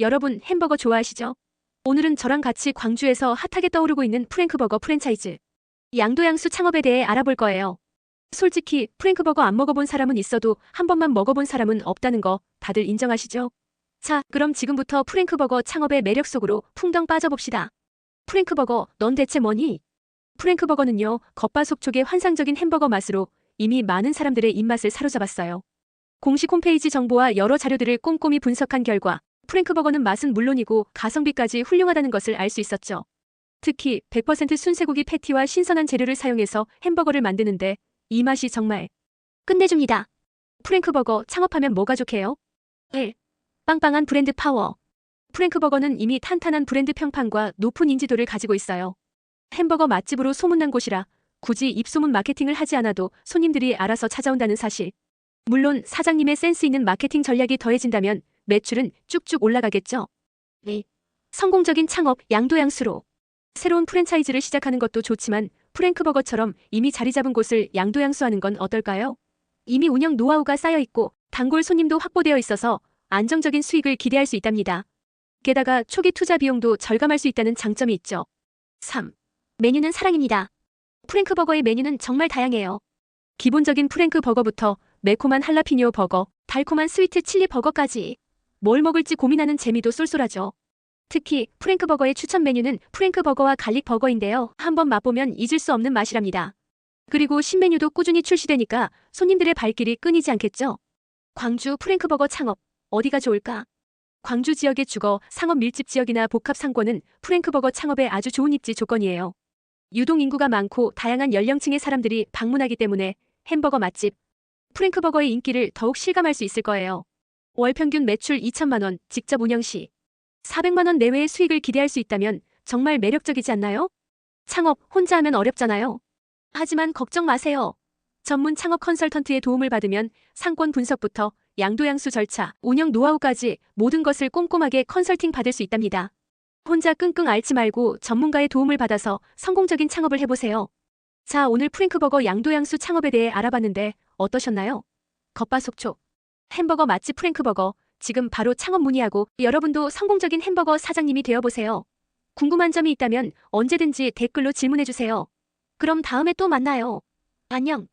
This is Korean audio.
여러분 햄버거 좋아하시죠? 오늘은 저랑 같이 광주에서 핫하게 떠오르고 있는 프랭크버거 프랜차이즈 양도양수 창업에 대해 알아볼 거예요. 솔직히 프랭크버거 안 먹어본 사람은 있어도 한 번만 먹어본 사람은 없다는 거 다들 인정하시죠? 자, 그럼 지금부터 프랭크버거 창업의 매력 속으로 풍덩 빠져봅시다. 프랭크버거, 넌 대체 뭐니? 프랭크버거는요, 겉바속촉의 환상적인 햄버거 맛으로 이미 많은 사람들의 입맛을 사로잡았어요. 공식 홈페이지 정보와 여러 자료들을 꼼꼼히 분석한 결과 프랭크버거는 맛은 물론이고 가성비까지 훌륭하다는 것을 알 수 있었죠. 특히 100% 순쇠고기 패티와 신선한 재료를 사용해서 햄버거를 만드는데 이 맛이 정말 끝내줍니다. 프랭크버거 창업하면 뭐가 좋게요? 1. 빵빵한 브랜드 파워. 프랭크버거는 이미 탄탄한 브랜드 평판과 높은 인지도를 가지고 있어요. 햄버거 맛집으로 소문난 곳이라 굳이 입소문 마케팅을 하지 않아도 손님들이 알아서 찾아온다는 사실. 물론 사장님의 센스 있는 마케팅 전략이 더해진다면 매출은 쭉쭉 올라가겠죠. 2. 성공적인 창업 양도양수로. 새로운 프랜차이즈를 시작하는 것도 좋지만 프랭크버거처럼 이미 자리 잡은 곳을 양도양수하는 건 어떨까요? 이미 운영 노하우가 쌓여 있고 단골 손님도 확보되어 있어서 안정적인 수익을 기대할 수 있답니다. 게다가 초기 투자 비용도 절감할 수 있다는 장점이 있죠. 3. 메뉴는 사랑입니다. 프랭크버거의 메뉴는 정말 다양해요. 기본적인 프랭크버거부터 매콤한 할라피뇨 버거, 달콤한 스위트 칠리 버거까지 뭘 먹을지 고민하는 재미도 쏠쏠하죠. 특히 프랭크버거의 추천 메뉴는 프랭크버거와 갈릭버거인데요. 한번 맛보면 잊을 수 없는 맛이랍니다. 그리고 신메뉴도 꾸준히 출시되니까 손님들의 발길이 끊이지 않겠죠. 광주 프랭크버거 창업 어디가 좋을까? 광주 지역의 주거, 상업 밀집 지역이나 복합 상권은 프랭크버거 창업에 아주 좋은 입지 조건이에요. 유동 인구가 많고 다양한 연령층의 사람들이 방문하기 때문에 햄버거 맛집 프랭크버거의 인기를 더욱 실감할 수 있을 거예요. 월 평균 매출 2천만 원, 직접 운영 시 400만 원 내외의 수익을 기대할 수 있다면 정말 매력적이지 않나요? 창업 혼자 하면 어렵잖아요. 하지만 걱정 마세요. 전문 창업 컨설턴트의 도움을 받으면 상권 분석부터 양도양수 절차, 운영 노하우까지 모든 것을 꼼꼼하게 컨설팅 받을 수 있답니다. 혼자 끙끙 앓지 말고 전문가의 도움을 받아서 성공적인 창업을 해보세요. 자, 오늘 프랭크버거 양도양수 창업에 대해 알아봤는데 어떠셨나요? 겉바속촉. 햄버거 맛집 프랭크버거. 지금 바로 창업 문의하고 여러분도 성공적인 햄버거 사장님이 되어보세요. 궁금한 점이 있다면 언제든지 댓글로 질문해주세요. 그럼 다음에 또 만나요. 안녕.